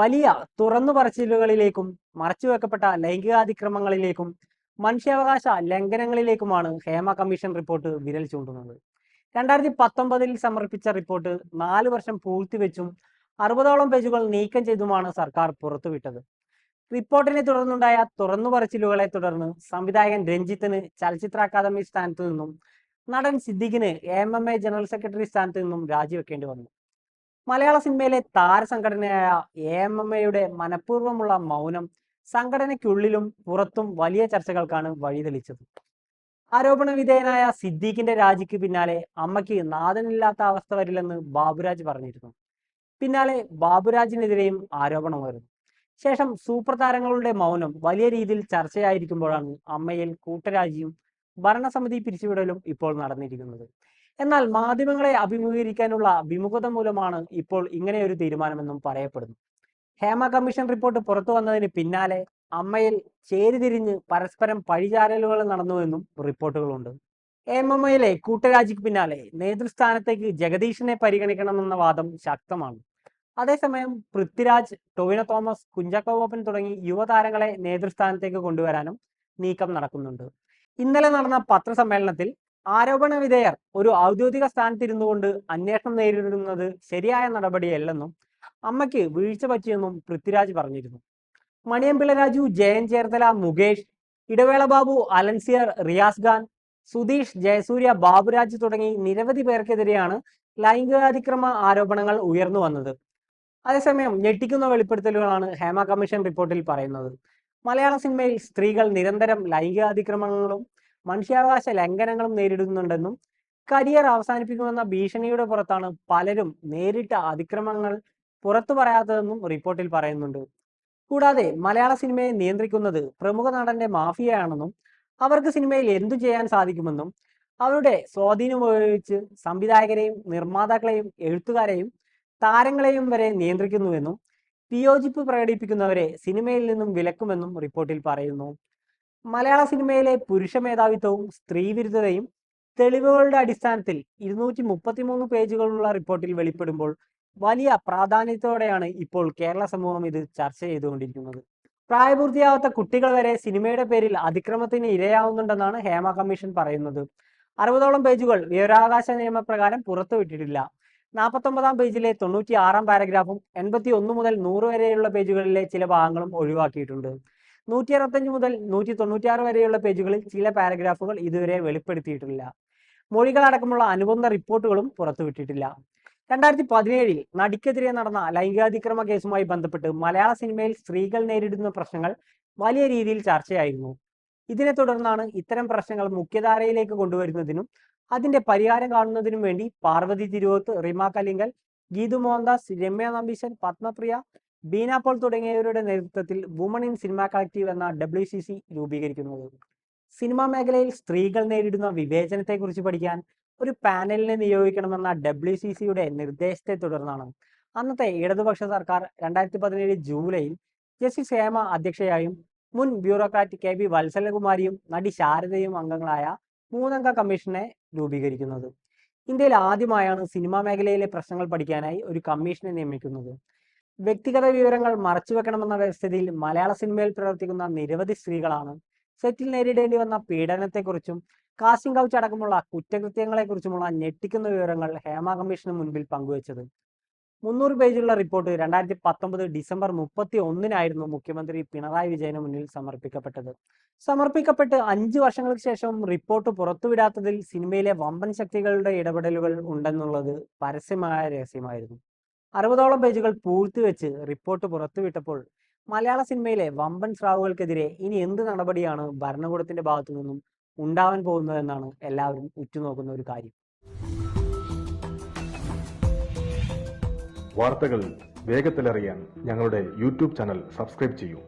വലിയ തുറന്നു പറച്ചിലുകളിലേക്കും മറച്ചുവെക്കപ്പെട്ട ലൈംഗികാതിക്രമങ്ങളിലേക്കും മനുഷ്യാവകാശ ലംഘനങ്ങളിലേക്കുമാണ് ഹേമ കമ്മീഷൻ റിപ്പോർട്ട് വിരൽ ചൂണ്ടുന്നത്. രണ്ടായിരത്തി പത്തൊമ്പതിൽ സമർപ്പിച്ച റിപ്പോർട്ട് നാല് വർഷം പൂഴ്ത്തിവെച്ചും അറുപതോളം പേജുകൾ നീക്കം ചെയ്തുമാണ് സർക്കാർ പുറത്തുവിട്ടത്. റിപ്പോർട്ടിനെ തുടർന്നുണ്ടായ തുറന്നു പറച്ചിലുകളെ തുടർന്ന് സംവിധായകൻ രഞ്ജിത്തിന് ചലച്ചിത്ര അക്കാദമി സ്ഥാനത്ത് നിന്നും നടൻ സിദ്ദിഖിന് M M A general secretary സ്ഥാനത്ത് നിന്നും രാജിവെക്കേണ്ടി വന്നു. മലയാള സിനിമയിലെ താരസംഘടനയായ എ എം എം എയുടെ മനഃപൂർവമുള്ള മൗനം സംഘടനയ്ക്കുള്ളിലും പുറത്തും വലിയ ചർച്ചകൾക്കാണ് വഴിതെളിച്ചത്. ആരോപണ വിധേയനായ സിദ്ദീഖിന്റെ രാജിക്ക് പിന്നാലെ അമ്മയ്ക്ക് നാഥനില്ലാത്ത അവസ്ഥ വരില്ലെന്ന് ബാബുരാജ് പറഞ്ഞിരുന്നു. പിന്നാലെ ബാബുരാജിനെതിരെയും ആരോപണം ഉയർന്നു. ശേഷം സൂപ്പർ താരങ്ങളുടെ മൗനം വലിയ രീതിയിൽ ചർച്ചയായിരിക്കുമ്പോഴാണ് അമ്മയിൽ കൂട്ടരാജിയും ഭരണസമിതി പിരിച്ചുവിടലും ഇപ്പോൾ നടന്നിരിക്കുന്നത്. എന്നാൽ മാധ്യമങ്ങളെ അഭിമുഖീകരിക്കാനുള്ള വിമുഖത മൂലമാണ് ഇപ്പോൾ ഇങ്ങനെ ഒരു തീരുമാനമെന്നും പറയപ്പെടുന്നു. ഹേമ കമ്മീഷൻ റിപ്പോർട്ട് പുറത്തു വന്നതിന് പിന്നാലെ അമ്മയിൽ ചേരിതിരിഞ്ഞ് പരസ്പരം പഴിചാരലുകൾ നടന്നുവെന്നും റിപ്പോർട്ടുകളുണ്ട്. എം എം എയിലെ കൂട്ടരാജിക്ക് പിന്നാലെ നേതൃസ്ഥാനത്തേക്ക് ജഗദീഷിനെ പരിഗണിക്കണമെന്ന വാദം ശക്തമാണ്. അതേസമയം പൃഥ്വിരാജ് ടൊവിനോ തോമസ് കുഞ്ചാക്കോ ബോബൻ തുടങ്ങി യുവതാരങ്ങളെ നേതൃസ്ഥാനത്തേക്ക് കൊണ്ടുവരാനും നീക്കം നടക്കുന്നുണ്ട്. ഇന്നലെ നടന്ന പത്രസമ്മേളനത്തിൽ ആരോപണ വിധേയർ ഒരു ഔദ്യോഗിക സ്ഥാനത്തിരുന്നു കൊണ്ട് അന്വേഷണം നേരിടുന്നത് ശരിയായ നടപടിയല്ലെന്നും അമ്മയ്ക്ക് വീഴ്ച പറ്റിയെന്നും പൃഥ്വിരാജ് പറഞ്ഞിരുന്നു. മണിയമ്പിള്ള രാജു ജയൻ ചേർത്തല മുകേഷ് ഇടവേള ബാബു അലൻസിയർ റിയാസ് ഖാൻ സുധീഷ് ജയസൂര്യ ബാബുരാജ് തുടങ്ങി നിരവധി പേർക്കെതിരെയാണ് ലൈംഗികാതിക്രമ ആരോപണങ്ങൾ ഉയർന്നു വന്നത്. അതേസമയം ഞെട്ടിക്കുന്ന വെളിപ്പെടുത്തലുകളാണ് ഹേമ കമ്മീഷൻ റിപ്പോർട്ടിൽ പറയുന്നത്. മലയാള സിനിമയിൽ സ്ത്രീകൾ നിരന്തരം ലൈംഗികാതിക്രമങ്ങളും മനുഷ്യാവകാശ ലംഘനങ്ങളും നേരിടുന്നുണ്ടെന്നും കരിയർ അവസാനിപ്പിക്കുമെന്ന ഭീഷണിയുടെ പുറത്താണ് പലരും നേരിട്ട അതിക്രമങ്ങൾ പുറത്തു പറയാത്തതെന്നും റിപ്പോർട്ടിൽ പറയുന്നുണ്ട്. കൂടാതെ മലയാള സിനിമയെ നിയന്ത്രിക്കുന്നത് പ്രമുഖ നടന്റെ മാഫിയയാണെന്നും അവർക്ക് സിനിമയിൽ എന്തു ചെയ്യാൻ സാധിക്കുമെന്നും അവരുടെ സ്വാധീനം ഉപയോഗിച്ച് സംവിധായകരെയും നിർമ്മാതാക്കളെയും എഴുത്തുകാരെയും താരങ്ങളെയും വരെ നിയന്ത്രിക്കുന്നുവെന്നും വിയോജിപ്പ് പ്രകടിപ്പിക്കുന്നവരെ സിനിമയിൽ നിന്നും വിലക്കുമെന്നും റിപ്പോർട്ടിൽ പറയുന്നു. മലയാള സിനിമയിലെ പുരുഷ മേധാവിത്വവും സ്ത്രീവിരുദ്ധതയും തെളിവുകളുടെ അടിസ്ഥാനത്തിൽ ഇരുന്നൂറ്റി മുപ്പത്തിമൂന്ന് പേജുകളുള്ള റിപ്പോർട്ടിൽ വെളിപ്പെടുമ്പോൾ വലിയ പ്രാധാന്യത്തോടെയാണ് ഇപ്പോൾ കേരള സമൂഹം ഇത് ചർച്ച ചെയ്തുകൊണ്ടിരിക്കുന്നത്. പ്രായപൂർത്തിയാവാത്ത കുട്ടികൾ വരെ സിനിമയുടെ പേരിൽ അതിക്രമത്തിന് ഇരയാവുന്നുണ്ടെന്നാണ് ഹേമ കമ്മീഷൻ പറയുന്നത്. അറുപതോളം പേജുകൾ വിവരാവകാശ നിയമപ്രകാരം പുറത്തുവിട്ടിട്ടില്ല. നാൽപ്പത്തൊമ്പതാം പേജിലെ തൊണ്ണൂറ്റി ആറാം പാരഗ്രാഫും എൺപത്തി ഒന്ന് മുതൽ നൂറ് വരെയുള്ള പേജുകളിലെ ചില ഭാഗങ്ങളും ഒഴിവാക്കിയിട്ടുണ്ട്. നൂറ്റി അറുപത്തഞ്ച് മുതൽ നൂറ്റി തൊണ്ണൂറ്റിയാറ് വരെയുള്ള പേജുകളിൽ ചില പാരഗ്രാഫുകൾ ഇതുവരെ വെളിപ്പെടുത്തിയിട്ടില്ല. മൊഴികളടക്കമുള്ള അനുബന്ധ റിപ്പോർട്ടുകളും പുറത്തുവിട്ടിട്ടില്ല. രണ്ടായിരത്തി പതിനേഴിൽ നടിക്കെതിരെ നടന്ന ലൈംഗികാതിക്രമ കേസുമായി ബന്ധപ്പെട്ട് മലയാള സിനിമയിൽ സ്ത്രീകൾ നേരിടുന്ന പ്രശ്നങ്ങൾ വലിയ രീതിയിൽ ചർച്ചയായിരുന്നു. ഇതിനെ തുടർന്നാണ് ഇത്തരം പ്രശ്നങ്ങൾ മുഖ്യധാരയിലേക്ക് കൊണ്ടുവരുന്നതിനും അതിന്റെ പരിഹാരം കാണുന്നതിനും വേണ്ടി പാർവതി തിരുവോത്ത് റിമ കലിങ്കൽ ഗീതു മോഹൻദാസ് രമ്യ നമ്പീശൻ പത്മപ്രിയ ബീന പോൾ തുടങ്ങിയവരുടെ നേതൃത്വത്തിൽ വുമൺ ഇൻ സിനിമ കളക്റ്റീവ് എന്ന ഡബ്ല്യു സി സി രൂപീകരിക്കുന്നത്. സിനിമാ മേഖലയിൽ സ്ത്രീകൾ നേരിടുന്ന വിവേചനത്തെക്കുറിച്ച് പഠിക്കാൻ ഒരു പാനലിനെ നിയോഗിക്കണമെന്ന ഡബ്ല്യു സി സിയുടെ നിർദ്ദേശത്തെ തുടർന്നാണ്. അന്നത്തെ ഇടതുപക്ഷ സർക്കാർ രണ്ടായിരത്തി പതിനേഴ് ജൂലൈയിൽ ജസ്റ്റിസ് ഹേമ അധ്യക്ഷയായും മുൻ ബ്യൂറോക്രാറ്റ് കെ പി വത്സലകുമാരിയും നടി ശാരദയും അംഗങ്ങളായ മൂന്നംഗ കമ്മീഷനെ രൂപീകരിക്കുന്നത്. ഇന്ത്യയിൽ ആദ്യമായാണ് സിനിമാ മേഖലയിലെ പ്രശ്നങ്ങൾ പഠിക്കാനായി ഒരു കമ്മീഷനെ നിയമിക്കുന്നത്. വ്യക്തിഗത വിവരങ്ങൾ മറച്ചുവെക്കണമെന്ന വ്യവസ്ഥയിൽ മലയാള സിനിമയിൽ പ്രവർത്തിക്കുന്ന നിരവധി സ്ത്രീകളാണ് സെറ്റിൽ നേരിടേണ്ടി വന്ന പീഡനത്തെക്കുറിച്ചും കാസിംഗ് കൗച്ച് അടക്കമുള്ള കുറ്റകൃത്യങ്ങളെക്കുറിച്ചുമുള്ള ഞെട്ടിക്കുന്ന വിവരങ്ങൾ ഹേമ കമ്മീഷന് മുൻപിൽ പങ്കുവച്ചത്. മുന്നൂറ് പേജുള്ള റിപ്പോർട്ട് രണ്ടായിരത്തി പത്തൊമ്പത് ഡിസംബർ മുപ്പത്തി ഒന്നിനായിരുന്നു മുഖ്യമന്ത്രി പിണറായി വിജയന് മുന്നിൽ സമർപ്പിക്കപ്പെട്ടത്. സമർപ്പിക്കപ്പെട്ട് അഞ്ച് വർഷങ്ങൾക്ക് ശേഷം റിപ്പോർട്ട് പുറത്തുവിടാത്തതിൽ സിനിമയിലെ വമ്പൻ ശക്തികളുടെ ഇടപെടലുകൾ ഉണ്ടെന്നുള്ളത് പരസ്യമായ രഹസ്യമായിരുന്നു. അറുപതോളം പേജുകൾ പൂഴ്ത്തിവെച്ച് റിപ്പോർട്ട് പുറത്തുവിട്ടപ്പോൾ മലയാള സിനിമയിലെ വമ്പൻ സ്രാവുകൾക്കെതിരെ ഇനി എന്ത് നടപടിയാണ് ഭരണകൂടത്തിന്റെ ഭാഗത്തു നിന്നും ഉണ്ടാവാൻ പോകുന്നതെന്നാണ് എല്ലാവരും ഉറ്റുനോക്കുന്ന ഒരു കാര്യം. വാർത്തകൾ വേഗത്തിലറിയാൻ ഞങ്ങളുടെ യൂട്യൂബ് ചാനൽ സബ്സ്ക്രൈബ് ചെയ്യൂ.